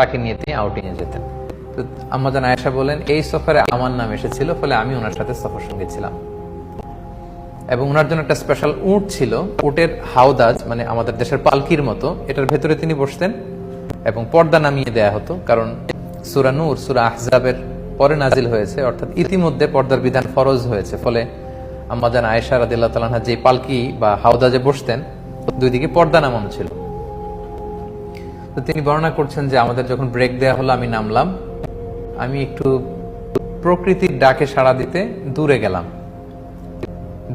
তাকে নিয়ে তিনি আউটিংয়ে যেতেন। তো আম্মাজান আয়েশা বলেন, এই সফরে আমার নাম এসেছিল, ফলে আমি ওনার সাথে সফর সঙ্গে ছিলাম। এবং ওনার জন্য একটা স্পেশাল উট ছিল, উটের হাওদাজ মানে আমাদের দেশের পালকির মতো। এটার ভেতরে তিনি বসতেন এবং পর্দা নামিয়ে দেয়া হতো, কারণ সুরা নূর, সুরা আহজাবের পরে নাজিল হয়েছে, অর্থাৎ ইতিমধ্যে পর্দার বিধান ফরজ হয়েছে। ফলে আম্মাজান আয়েশা রাদিল্লাহ তালাহা যে পালকি বা হাওদাজে বসতেন, দুই দিকে পর্দা নামানো ছিল। তো তিনি বর্ণনা করছেন যে আমাদের যখন ব্রেক দেয়া হলো, আমি নামলাম। আমি একটু প্রকৃতির ডাকে সাড়া দিতে দূরে গেলাম।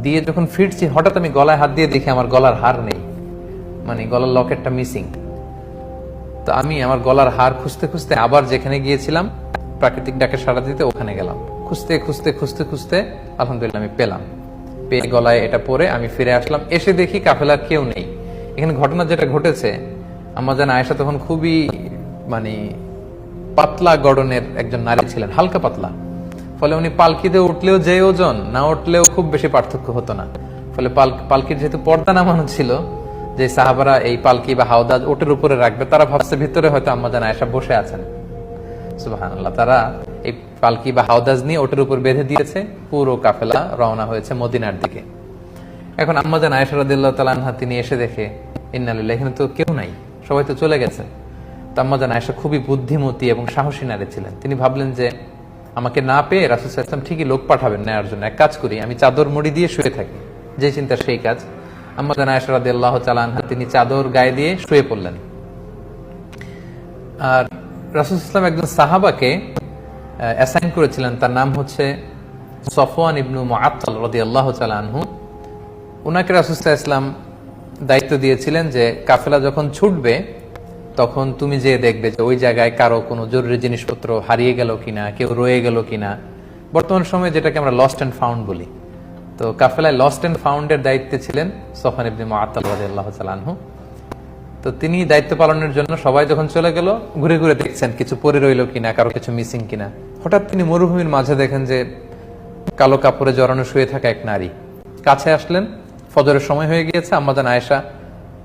দিয়ে যখন ফিরছি, হঠাৎ আমি গলায় হাত দিয়ে দেখি আমার গলার হার নেই। মানে গলার লকেটটা মিসিং তো আমি আমার গলার হার খুঁজতে খুঁজতে আবার যেখানে গিয়েছিলাম, প্রাকৃতিক ডাকে সাড়া দিতে ওখানে গেলাম। খুঁজতে খুঁজতে খুঁজতে খুঁজতে আলহামদুলিল্লাহ আমি পেলাম। পেয়ে গলায় এটা পরে আমি ফিরে আসলাম। এসে দেখি কাফেলার কেউ নেই। এখানে ঘটনা যেটা ঘটেছে আমার জানা আয়েশা তখন খুবই মানে পাতলা গড়নের একজন নারী ছিলেন, হালকা পাতলা। ফলে উনি পালকিতে উঠলেও যে ওজন, না উঠলেও খুব বেশি পার্থক্য হতো না। ফলে পালকির যেহেতু পর্দা নামানো ছিল, যে সাহাবারা এই পালকি বা হাওদাজ ওটের উপরে রাখবে, তারা ভাবছে ভিতরে হয়তো আম্মাজান আয়েশা বসে আছেন। সুবহানাল্লাহ, তারা এই পালকি বা হাওদাজ নিয়ে ওটের উপর বেঁধে দিয়েছে, পুরো কাফেলা রওনা হয়েছে মদিনার দিকে। এখন আম্মাজান আয়েশা রাদিল্লাহ তালানহা তিনি এসে দেখে, ইন্নালিল্লাহ, এখানে তো কেউ নাই। সবাই তো চলে গেছে। তো আম্মাজান আয়েশা খুবই বুদ্ধিমতী এবং সাহসী নারী ছিলেন। তিনি ভাবলেন যে, আমাকে না পেয়ে রাসুল ইসলাম ঠিকই লোক পাঠাবেন নেওয়ার জন্য। এক কাজ করি, আমি চাদর মুড়ি দিয়ে শুয়ে থাকি। যে চিন্তা সেই কাজ। আম্মাজান আয়েশা রাদিল্লাহ তালানহা তিনি চাদর গায়ে দিয়ে শুয়ে পড়লেন। আর রাসুল ইসলাম একজন সাহাবাকে অ্যাসাইন করেছিলেন। তার নাম হচ্ছে সফওয়ান ইবনু মুআত্তাল রাদিয়াল্লাহু তাআলা আনহু। ওনাকে রাসুল্লাহ ইসলাম দায়িত্ব দিয়েছিলেন যে কাফেলা যখন ছুটবে, তখন তুমি যে দেখবে যে ওই জায়গায় কারও কোনো জরুরি জিনিসপত্র হারিয়ে গেল কিনা, কেউ রয়ে গেল কিনা। বর্তমান সময়ে যেটাকে আমরা লস্ট অ্যান্ড ফাউন্ড বলি। তো কাফেলায় লস্ট অ্যান্ড ফাউন্ডের দায়িত্বে ছিলেন সফান ইবনে তাআলা আনহু। তো তিনি দায়িত্ব পালনের জন্য সবাই যখন চলে গেল, ঘুরে ঘুরে দেখছেন কিছু পরে রইল কিনা, কারও কিছু মিসিং কিনা। হঠাৎ তিনি মরুভূমির মাঝে দেখেন যে কালো কাপড়ে জড়ানো শুয়ে থাকা এক নারী। কাছে আসলেন ফজরের সময় হয়ে গিয়েছে, আম্মাজান আয়েশা,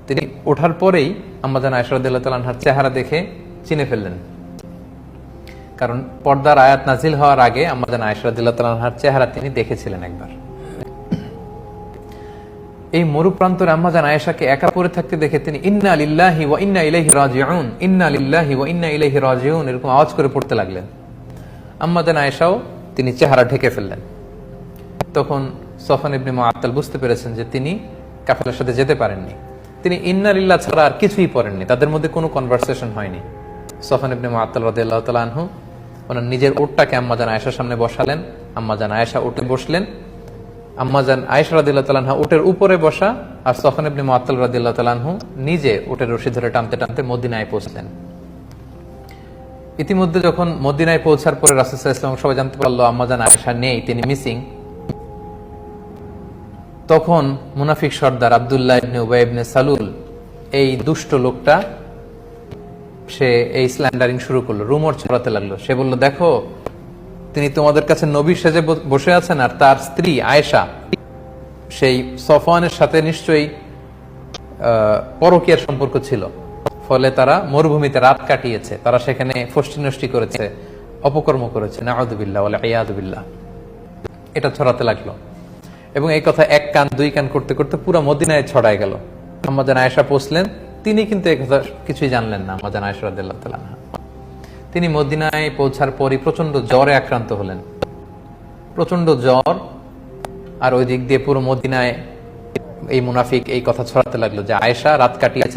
তিনি ওঠার পরেই আম্মাজান আয়েশা রাদিয়াল্লাহু তাআলা চেহারা দেখে চিনে ফেললেন। কারণ পর্দার আয়াত নাজিল হওয়ার আগে আম্মাজান আয়েশা রাদিয়াল্লাহু তাআলা চেহারা তিনি দেখেছিলেন একবার। এই মরুপ্রান্তরে আম্মাজান আয়েশাকে একা পড়ে থাকতে দেখে তিনি ইন্না লিল্লাহি ওয়া ইন্না ইলাইহি রাজিউন, ইন্না লিল্লাহি ওয়া ইন্না ইলাইহি রাজিউন এরকম আওয়াজ করে পড়তে লাগলেন। আম্মাজান আয়েশাও তিনি চেহারা ঢেকে ফেললেন। তখন সফান ইবনে মুআত্তাল বুঝতে পেরেছেন যে তিনি কাফেলার সাথে যেতে পারেননি। তিনি ইন্না লিল্লাহ ছাড়া আর কিছুই পড়েননি। তাদের মধ্যে কোনো কনভারসেশন হয়নি। সফান ইবনে রাদিয়াল্লাহু তাআলা আনহু ওনার নিজের উটটাকে আম্মাজান আয়েশার সামনে বসালেন। আম্মাজান আয়েশা উঠে বসলেন। আম্মাজান আয়েশা রাদিল্লাহ তালানহা উটের উপরে বসা আর সফান ইবনে মুআত্তাল রাদিল্লাহ তালানহু নিজে উটের রশি ধরে টানতে টানতে মদিনায় পৌঁছলেন। ইতিমধ্যে যখন মদিনায় পৌঁছার পরে রাসুল ইসলাম সবাই জানতে পারল আম্মাজান আয়েশা নেই, তিনি মিসিং তখন মুনাফিক সর্দার আবদুল্লাহ ইবনে উবাই ইবনে সালুল এই দুষ্ট লোকটা, সে এই স্ল্যান্ডারিং শুরু করল রুমর ছড়াতে লাগল। সে বলল, দেখো, তিনি তোমাদের কাছে নবী সেজে বসে আছেন আর তার স্ত্রী আয়েশা, সেই সফওয়ানের সাথে নিশ্চয়ই পরকীয়ার সম্পর্ক ছিল। ফলে তারা মরুভূমিতে রাত কাটিয়েছে। তারা সেখানে ফষ্টি নষ্টি করেছে, অপকর্ম করেছে। নাউদুবিল্লাহ বলে আয়াদুবিল্লাহ এটা ছড়াতে লাগল। এবং এই কথা এক কান, দুই কান করতে করতে পুরো মদিনায় ছড়ায় গেল। আমাদের আয়েশা পৌঁছলেন, তিনি কিন্তু এই কথা কিছুই জানলেন না আমাদের আয়েশা রাদিয়াল্লাহু তাআলা তিনি মদিনায় পৌঁছার পরই প্রচণ্ড জ্বরে আক্রান্ত হলেন। প্রচণ্ড জ্বর, আর ওই দিক দিয়ে পুরো মদিনায় এই মুনাফিক এই কথা ছড়াতে লাগল যে আয়েশা রাত কাটিয়েছে